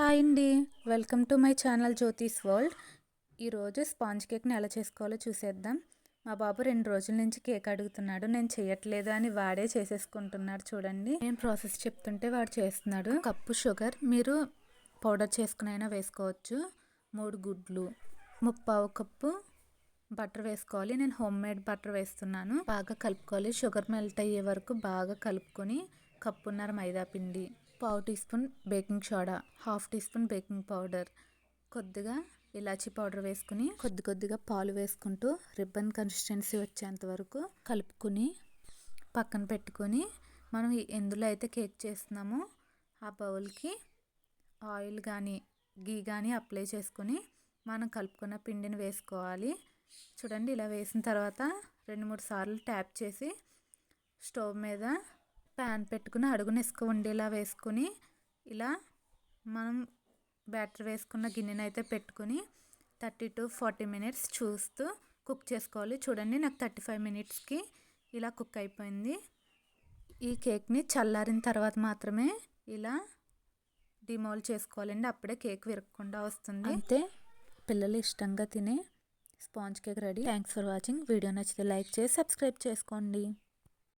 Hi అండి. Welcome to my channel Jyothis world. ఈరోజు sponge కేక్ని ఎలా చేసుకోవాలో చూసేద్దాం. మా బాబు రెండు రోజుల నుంచి కేక్ అడుగుతున్నాడు. నేను చేయట్లేదు అని వాడే చేసేసుకుంటున్నాడు చూడండి. నేను ప్రాసెస్ చెప్తుంటే వాడు చేస్తున్నాడు. కప్పు షుగర్ మీరు పౌడర్ చేసుకునైనా వేసుకోవచ్చు. మూడు గుడ్లు ముప్పావు కప్పు బటర్ వేసుకోవాలి. నేను హోమ్ మేడ్ బటర్ వేస్తున్నాను. బాగా కలుపుకోవాలి. షుగర్ మెల్ట్ అయ్యే వరకు బాగా కలుపుకొని కప్పున్నర మైదా పిండి పావు teaspoon baking soda half teaspoon baking powder. కొద్దిగా ఇలాచీ పౌడర్ వేసుకుని కొద్ది కొద్దిగా పాలు వేసుకుంటూ రిబ్బన్ కన్సిస్టెన్సీ వచ్చేంత వరకు కలుపుకుని పక్కన పెట్టుకొని మనం ఎందులో అయితే కేక్ చేస్తున్నామో ఆ బౌల్కి ఆయిల్ కానీ గీ కానీ అప్లై చేసుకొని మనం కలుపుకున్న పిండిని వేసుకోవాలి. చూడండి ఇలా వేసిన తర్వాత రెండు మూడు సార్లు ట్యాప్ చేసి స్టవ్ మీద ప్యాన్ పెట్టుకుని అడుగున ఇసుక ఉండేలా వేసుకొని ఇలా మనం బ్యాటర్ వేసుకున్న గిన్నెని అయితే పెట్టుకుని థర్టీ టు ఫార్టీ మినిట్స్ చూస్తూ కుక్ చేసుకోవాలి. చూడండి నాకు థర్టీ ఫైవ్ మినిట్స్కి ఇలా కుక్ అయిపోయింది. ఈ కేక్ని చల్లారిన తర్వాత మాత్రమే ఇలా డిమోల్ చేసుకోవాలండి. అప్పుడే కేక్ విరగకుండా వస్తుంది. అయితే పిల్లలు ఇష్టంగా తినే sponge cake ready. Thanks for watching video నచ్చితే లైక్ చేసి సబ్స్క్రైబ్ చేసుకోండి.